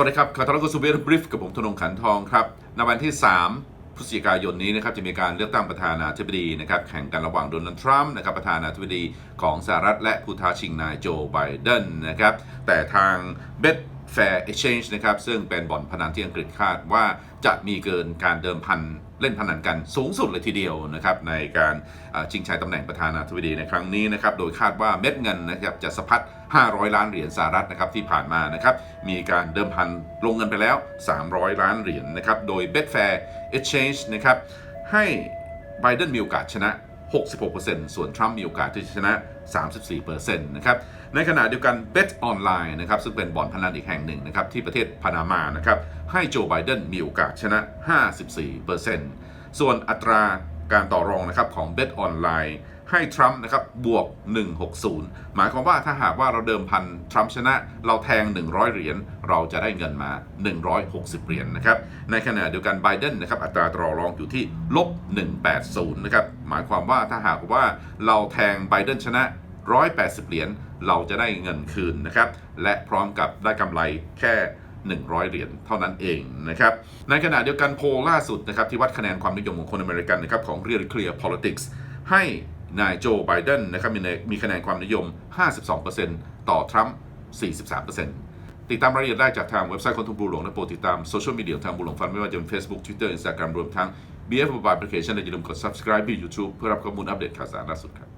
วัสดีครับขอต้อนรักสุเบรบริฟกับผมธนงขันทองครับในวันที่ 3พฤศจิกายนนี้นะครับจะมีการเลือกตั้งประธานาธิบดีนะครับแข่งกันระหว่างโดนัลด์ทรัมป์นะครับประธานาธิบดีของสหรัฐและผู้ท้าชิงนายโจไบเดนนะครับแต่ทางเบ๊ Fair Exchange นะครับ ซึ่งเป็นบ่อนพนันที่อังกฤษคาดว่าจะมีเกินการเดิมพันเล่นพนันกันสูงสุดเลยทีเดียวนะครับในการชิงชัยตำแหน่งประธานาธิบดีในครั้งนี้นะครับโดยคาดว่าเม็ดเงินนะครับจะสะพัด 500 ล้านเหรียญสหรัฐนะครับที่ผ่านมานะครับมีการเดิมพันลงเงินไปแล้ว 300 ล้านเหรียญนะครับโดย Betfair Exchange นะครับให้ไบเดนมีโอกาสชนะ 66%ส่วนทรัมป์มีโอกาสที่จะชนะ 34%นะครับ ในขณะเดียวกัน Bet Online นะครับซึ่งเป็นบ่อนพนันอีกแห่งหนึ่งนะครับที่ประเทศพานามานะครับให้โจไบเดนมีโอกาสชนะ 54%ส่วนอัตรา การต่อรองนะครับของ Bet Online ให้ทรัมป์นะครับบวก 160 หมายความว่าถ้าหากว่าเราเดิมพันทรัมป์ชนะ เราแทง 100 เหรียญเราจะได้เงินมา 160 เหรียญนะครับในขณะเดียวกันไบเดนนะครับอัตราต่อรองอยู่ที่ลบ 180 นะครับหมายความว่าถ้าหากว่าเราแทงไบเดนชนะ 180 เหรียญเราจะได้เงินคืนนะครับและพร้อมกับได้กำไรแค่ 100 เหรียญเท่านั้นเองนะครับ ในขณะเดียวกันโพลล่าสุดนะครับที่วัดคะแนนความนิยมของคนอเมริกันนะครับของ Real Clear Politics ให้นายโจไบเดนนะครับมีมีคะแนนความนิยม 52%ต่อทรัมป์ 43%ติดตามรายละเอียดได้จากทางเว็บไซต์คนทุนบูหลวงและโปรดติดตามโซเชียลมีเดียทางบูหลวงฟันไม่ว่าจะเป็น Facebook Twitter Instagram รวมทั้ง BF Mobile Application และอย่าลืมกด subscribe ที่ YouTube เพื่อรับข้อมูลอัปเดตข่าวสารล่าสุดครับ